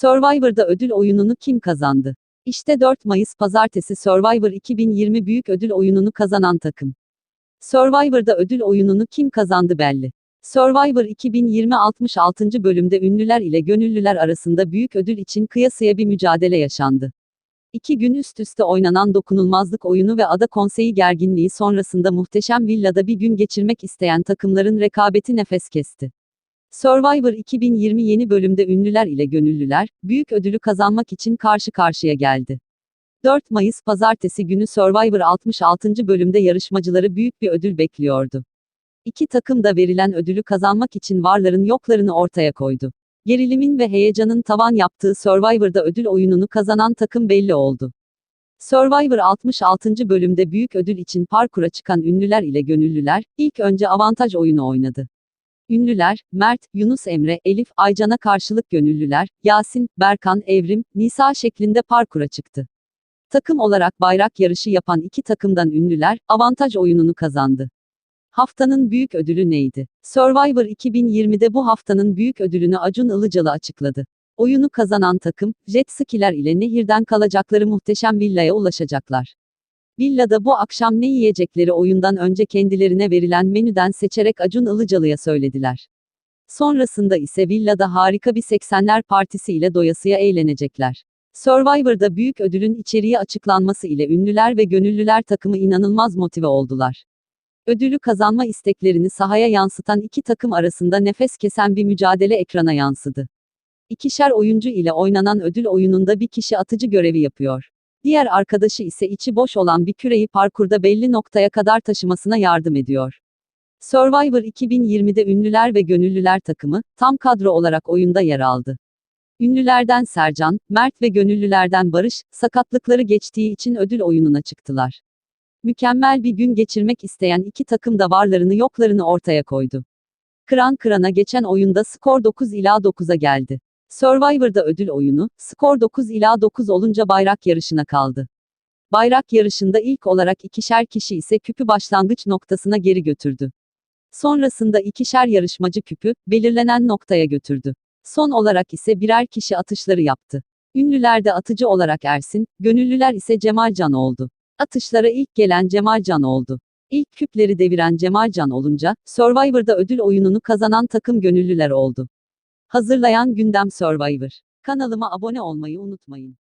Survivor'da ödül oyununu kim kazandı? İşte 4 Mayıs Pazartesi Survivor 2020 büyük ödül oyununu kazanan takım. Survivor'da ödül oyununu kim kazandı belli. Survivor 2020 66. bölümde ünlüler ile gönüllüler arasında büyük ödül için kıyasıya bir mücadele yaşandı. İki gün üst üste oynanan dokunulmazlık oyunu ve ada konseyi gerginliği sonrasında muhteşem villada bir gün geçirmek isteyen takımların rekabeti nefes kesti. Survivor 2020 yeni bölümde ünlüler ile gönüllüler, büyük ödülü kazanmak için karşı karşıya geldi. 4 Mayıs Pazartesi günü Survivor 66. bölümde yarışmacıları büyük bir ödül bekliyordu. İki takım da verilen ödülü kazanmak için varların yoklarını ortaya koydu. Gerilimin ve heyecanın tavan yaptığı Survivor'da ödül oyununu kazanan takım belli oldu. Survivor 66. bölümde büyük ödül için parkura çıkan ünlüler ile gönüllüler, ilk önce avantaj oyunu oynadı. Ünlüler, Mert, Yunus Emre, Elif, Aycan'a karşılık gönüllüler, Yasin, Berkan, Evrim, Nisa şeklinde parkura çıktı. Takım olarak bayrak yarışı yapan iki takımdan ünlüler, avantaj oyununu kazandı. Haftanın büyük ödülü neydi? Survivor 2020'de bu haftanın büyük ödülünü Acun Ilıcalı açıkladı. Oyunu kazanan takım, jet skiler ile nehirden kalacakları muhteşem villaya ulaşacaklar. Villada bu akşam ne yiyecekleri oyundan önce kendilerine verilen menüden seçerek Acun Ilıcalı'ya söylediler. Sonrasında ise villada harika bir 80'ler partisi ile doyasıya eğlenecekler. Survivor'da büyük ödülün içeriği açıklanması ile ünlüler ve gönüllüler takımı inanılmaz motive oldular. Ödülü kazanma isteklerini sahaya yansıtan iki takım arasında nefes kesen bir mücadele ekrana yansıdı. İkişer oyuncu ile oynanan ödül oyununda bir kişi atıcı görevi yapıyor. Diğer arkadaşı ise içi boş olan bir küreyi parkurda belli noktaya kadar taşımasına yardım ediyor. Survivor 2020'de ünlüler ve gönüllüler takımı, tam kadro olarak oyunda yer aldı. Ünlülerden Sercan, Mert ve gönüllülerden Barış, sakatlıkları geçtiği için ödül oyununa çıktılar. Mükemmel bir gün geçirmek isteyen iki takım da varlarını yoklarını ortaya koydu. Kıran kırana geçen oyunda skor 9 ila 9'a geldi. Survivor'da ödül oyunu, skor 9 ila 9 olunca bayrak yarışına kaldı. Bayrak yarışında ilk olarak ikişer kişi ise küpü başlangıç noktasına geri götürdü. Sonrasında ikişer yarışmacı küpü, belirlenen noktaya götürdü. Son olarak ise birer kişi atışları yaptı. Ünlülerde atıcı olarak Ersin, gönüllüler ise Cemalcan oldu. Atışlara ilk gelen Cemalcan oldu. İlk küpleri deviren Cemalcan olunca, Survivor'da ödül oyununu kazanan takım gönüllüler oldu. Hazırlayan Gündem Survivor. Kanalıma abone olmayı unutmayın.